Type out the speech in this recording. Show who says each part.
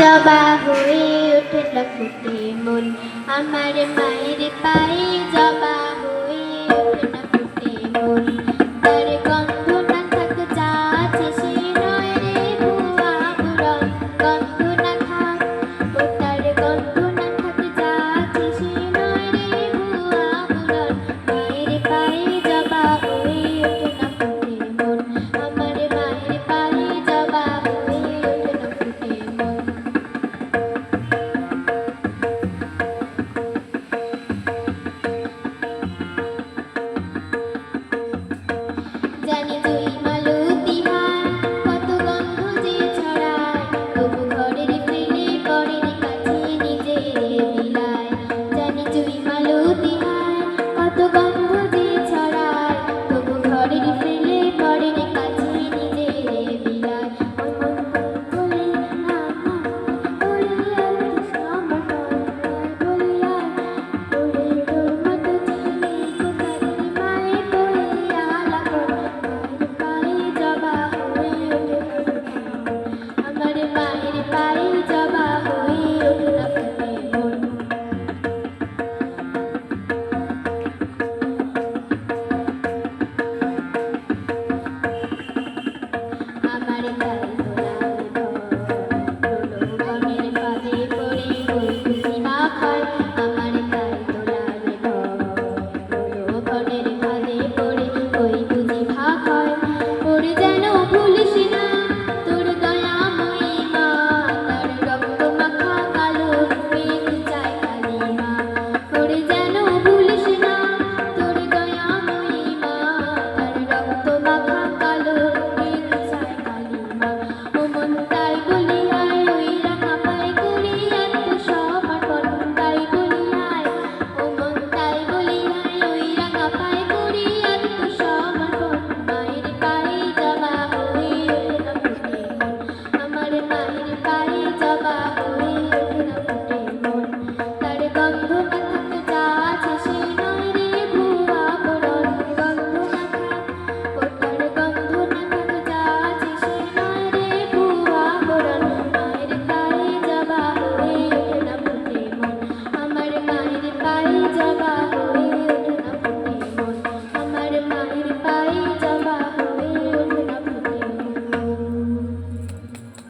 Speaker 1: জবা হয়ে উঠল ফুটে মন। আমার মায়ের পায়ে খায়